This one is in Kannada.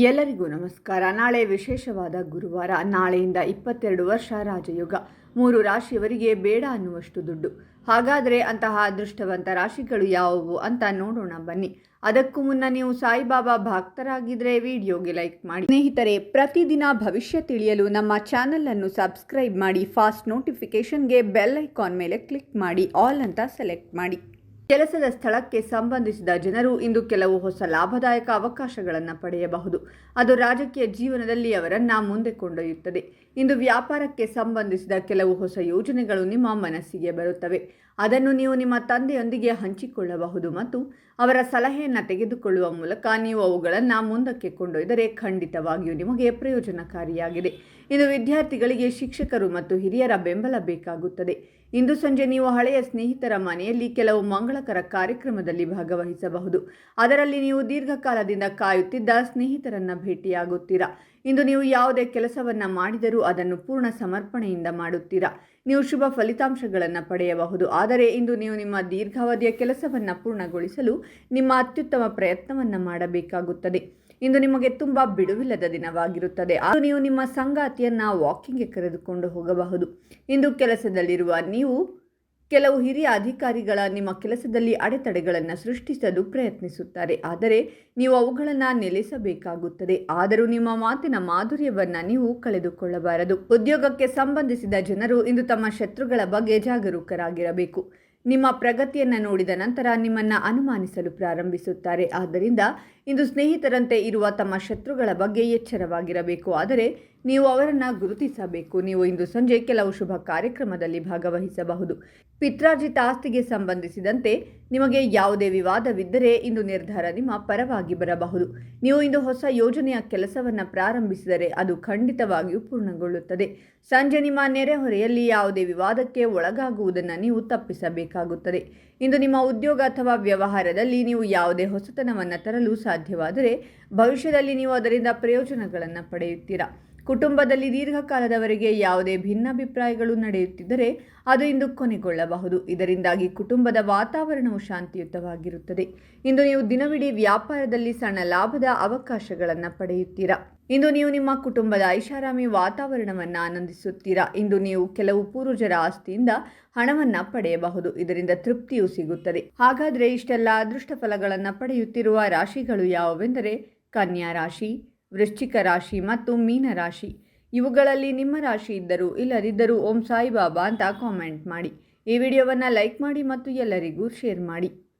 ಎಲ್ಲರಿಗೂ ನಮಸ್ಕಾರ. ನಾಳೆ ವಿಶೇಷವಾದ ಗುರುವಾರ, ನಾಳೆಯಿಂದ ಇಪ್ಪತ್ತೆರಡು ವರ್ಷ ರಾಜಯೋಗ. ಮೂರು ರಾಶಿಯವರಿಗೆ ಬೇಡ ಅನ್ನುವಷ್ಟು ದುಡ್ಡು. ಹಾಗಾದರೆ ಅಂತಹ ಅದೃಷ್ಟವಂತ ರಾಶಿಗಳು ಯಾವುವು ಅಂತ ನೋಡೋಣ ಬನ್ನಿ. ಅದಕ್ಕೂ ಮುನ್ನ ನೀವು ಸಾಯಿಬಾಬಾ ಭಕ್ತರಾಗಿದ್ದರೆ ವಿಡಿಯೋಗೆ ಲೈಕ್ ಮಾಡಿ. ಸ್ನೇಹಿತರೆ, ಪ್ರತಿದಿನ ಭವಿಷ್ಯ ತಿಳಿಯಲು ನಮ್ಮ ಚಾನಲನ್ನು ಸಬ್ಸ್ಕ್ರೈಬ್ ಮಾಡಿ, ಫಾಸ್ಟ್ ನೋಟಿಫಿಕೇಷನ್ಗೆ ಬೆಲ್ ಐಕಾನ್ ಮೇಲೆ ಕ್ಲಿಕ್ ಮಾಡಿ, ಆಲ್ ಅಂತ ಸೆಲೆಕ್ಟ್ ಮಾಡಿ. ಕೆಲಸದ ಸ್ಥಳಕ್ಕೆ ಸಂಬಂಧಿಸಿದ ಜನರು ಇಂದು ಕೆಲವು ಹೊಸ ಲಾಭದಾಯಕ ಅವಕಾಶಗಳನ್ನು ಪಡೆಯಬಹುದು. ಅದು ರಾಜಕೀಯ ಜೀವನದಲ್ಲಿ ಅವರನ್ನ ಮುಂದೆ ಕೊಂಡೊಯ್ಯುತ್ತದೆ. ಇಂದು ವ್ಯಾಪಾರಕ್ಕೆ ಸಂಬಂಧಿಸಿದ ಕೆಲವು ಹೊಸ ಯೋಜನೆಗಳು ನಿಮ್ಮ ಮನಸ್ಸಿಗೆ ಬರುತ್ತವೆ. ಅದನ್ನು ನೀವು ನಿಮ್ಮ ತಂದೆಯೊಂದಿಗೆ ಹಂಚಿಕೊಳ್ಳಬಹುದು ಮತ್ತು ಅವರ ಸಲಹೆಯನ್ನು ತೆಗೆದುಕೊಳ್ಳುವ ಮೂಲಕ ನೀವು ಅವುಗಳನ್ನು ಮುಂದಕ್ಕೆ ಕೊಂಡೊಯ್ದರೆ ಖಂಡಿತವಾಗಿಯೂ ನಿಮಗೆ ಪ್ರಯೋಜನಕಾರಿಯಾಗಿದೆ. ಇದು ವಿದ್ಯಾರ್ಥಿಗಳಿಗೆ ಶಿಕ್ಷಕರು ಮತ್ತು ಹಿರಿಯರ ಬೆಂಬಲ ಬೇಕಾಗುತ್ತದೆ. ಇಂದು ಸಂಜೆ ನೀವು ಹಳೆಯ ಸ್ನೇಹಿತರ ಮನೆಯಲ್ಲಿ ಕೆಲವು ಮಂಗಳಕರ ಕಾರ್ಯಕ್ರಮದಲ್ಲಿ ಭಾಗವಹಿಸಬಹುದು. ಅದರಲ್ಲಿ ನೀವು ದೀರ್ಘಕಾಲದಿಂದ ಕಾಯುತ್ತಿದ್ದ ಸ್ನೇಹಿತರನ್ನ ಭೇಟಿಯಾಗುತ್ತೀರಾ? ಇಂದು ನೀವು ಯಾವುದೇ ಕೆಲಸವನ್ನ ಮಾಡಿದರೂ ಅದನ್ನು ಪೂರ್ಣ ಸಮರ್ಪಣೆಯಿಂದ ಮಾಡುತ್ತೀರಾ? ನೀವು ಶುಭ ಫಲಿತಾಂಶಗಳನ್ನು ಪಡೆಯಬಹುದು. ಆದರೆ ಇಂದು ನೀವು ನಿಮ್ಮ ದೀರ್ಘಾವಧಿಯ ಕೆಲಸವನ್ನು ಪೂರ್ಣಗೊಳಿಸಲು ನಿಮ್ಮ ಅತ್ಯುತ್ತಮ ಪ್ರಯತ್ನವನ್ನು ಮಾಡಬೇಕಾಗುತ್ತದೆ. ಇಂದು ನಿಮಗೆ ತುಂಬ ಬಿಡುವಿಲ್ಲದ ದಿನವಾಗಿರುತ್ತದೆ. ಅದು ನೀವು ನಿಮ್ಮ ಸಂಗಾತಿಯನ್ನು ವಾಕಿಂಗ್ಗೆ ಕರೆದುಕೊಂಡು ಹೋಗಬಹುದು. ಇಂದು ಕೆಲಸದಲ್ಲಿರುವ ನೀವು ಕೆಲವು ಹಿರಿಯ ಅಧಿಕಾರಿಗಳ ನಿಮ್ಮ ಕೆಲಸದಲ್ಲಿ ಅಡೆತಡೆಗಳನ್ನು ಸೃಷ್ಟಿಸಲು ಪ್ರಯತ್ನಿಸುತ್ತಾರೆ. ಆದರೆ ನೀವು ಅವುಗಳನ್ನು ನೆಲೆಸಬೇಕಾಗುತ್ತದೆ ಆದರೂ ನಿಮ್ಮ ಮಾತಿನ ಮಾಧುರ್ಯವನ್ನು ನೀವು ಕಳೆದುಕೊಳ್ಳಬಾರದು. ಉದ್ಯೋಗಕ್ಕೆ ಸಂಬಂಧಿಸಿದ ಜನರು ಇಂದು ತಮ್ಮ ಶತ್ರುಗಳ ಬಗ್ಗೆ ಜಾಗರೂಕರಾಗಿರಬೇಕು. ನಿಮ್ಮ ಪ್ರಗತಿಯನ್ನು ನೋಡಿದ ನಂತರ ನಿಮ್ಮನ್ನು ಅನುಮಾನಿಸಲು ಪ್ರಾರಂಭಿಸುತ್ತಾರೆ. ಆದ್ದರಿಂದ ಇಂದು ಸ್ನೇಹಿತರಂತೆ ಇರುವ ತಮ್ಮ ಶತ್ರುಗಳ ಬಗ್ಗೆ ಎಚ್ಚರವಾಗಿರಬೇಕು. ಆದರೆ ನೀವು ಅವರನ್ನು ಗುರುತಿಸಬೇಕು. ನೀವು ಇಂದು ಸಂಜೆ ಕೆಲವು ಶುಭ ಕಾರ್ಯಕ್ರಮದಲ್ಲಿ ಭಾಗವಹಿಸಬಹುದು. ಪಿತ್ರಾರ್ಜಿತ ಆಸ್ತಿಗೆ ಸಂಬಂಧಿಸಿದಂತೆ ನಿಮಗೆ ಯಾವುದೇ ವಿವಾದವಿದ್ದರೆ ಇಂದು ನಿರ್ಧಾರ ನಿಮ್ಮ ಪರವಾಗಿ ಬರಬಹುದು. ನೀವು ಇಂದು ಹೊಸ ಯೋಜನೆಯ ಕೆಲಸವನ್ನು ಪ್ರಾರಂಭಿಸಿದರೆ ಅದು ಖಂಡಿತವಾಗಿಯೂ ಪೂರ್ಣಗೊಳ್ಳುತ್ತದೆ. ಸಂಜೆ ನಿಮ್ಮ ನೆರೆಹೊರೆಯಲ್ಲಿ ಯಾವುದೇ ವಿವಾದಕ್ಕೆ ಒಳಗಾಗುವುದನ್ನು ನೀವು ತಪ್ಪಿಸಬೇಕಾಗುತ್ತದೆ. ಇಂದು ನಿಮ್ಮ ಉದ್ಯೋಗ ಅಥವಾ ವ್ಯವಹಾರದಲ್ಲಿ ನೀವು ಯಾವುದೇ ಹೊಸತನವನ್ನು ತರಲು ಸಾಧ್ಯವಾದರೆ ಭವಿಷ್ಯದಲ್ಲಿ ನೀವು ಅದರಿಂದ ಪ್ರಯೋಜನಗಳನ್ನು ಪಡೆಯುತ್ತೀರಾ? ಕುಟುಂಬದಲ್ಲಿ ದೀರ್ಘಕಾಲದವರೆಗೆ ಯಾವುದೇ ಭಿನ್ನಾಭಿಪ್ರಾಯಗಳು ನಡೆಯುತ್ತಿದ್ದರೆ ಅದು ಇಂದು ಕೊನೆಗೊಳ್ಳಬಹುದು. ಇದರಿಂದಾಗಿ ಕುಟುಂಬದ ವಾತಾವರಣವು ಶಾಂತಿಯುತವಾಗಿರುತ್ತದೆ. ಇಂದು ನೀವು ದಿನವಿಡೀ ವ್ಯಾಪಾರದಲ್ಲಿ ಸಣ್ಣ ಲಾಭದ ಅವಕಾಶಗಳನ್ನು ಪಡೆಯುತ್ತೀರಾ? ಇಂದು ನೀವು ನಿಮ್ಮ ಕುಟುಂಬದ ಐಷಾರಾಮಿ ವಾತಾವರಣವನ್ನು ಆನಂದಿಸುತ್ತೀರಾ? ಇಂದು ನೀವು ಕೆಲವು ಪೂರ್ವಜರ ಆಸ್ತಿಯಿಂದ ಹಣವನ್ನು ಪಡೆಯಬಹುದು. ಇದರಿಂದ ತೃಪ್ತಿಯೂ ಸಿಗುತ್ತದೆ. ಹಾಗಾದರೆ ಇಷ್ಟೆಲ್ಲ ಅದೃಷ್ಟ ಫಲಗಳನ್ನು ಪಡೆಯುತ್ತಿರುವ ರಾಶಿಗಳು ಯಾವುವೆಂದರೆ ಕನ್ಯಾ ರಾಶಿ ವೃಶ್ಚಿಕ ರಾಶಿ ಮತ್ತು ಮೀನ ರಾಶಿ. ಇವುಗಳಲ್ಲಿ ನಿಮ್ಮ ರಾಶಿ ಇದ್ದರೂ ಇಲ್ಲದಿದ್ದರೂ ಓಂ ಸಾಯಿಬಾಬಾ ಅಂತ ಕಾಮೆಂಟ್ ಮಾಡಿ. ಈ ವಿಡಿಯೋವನ್ನು ಲೈಕ್ ಮಾಡಿ ಮತ್ತು ಎಲ್ಲರಿಗೂ ಶೇರ್ ಮಾಡಿ.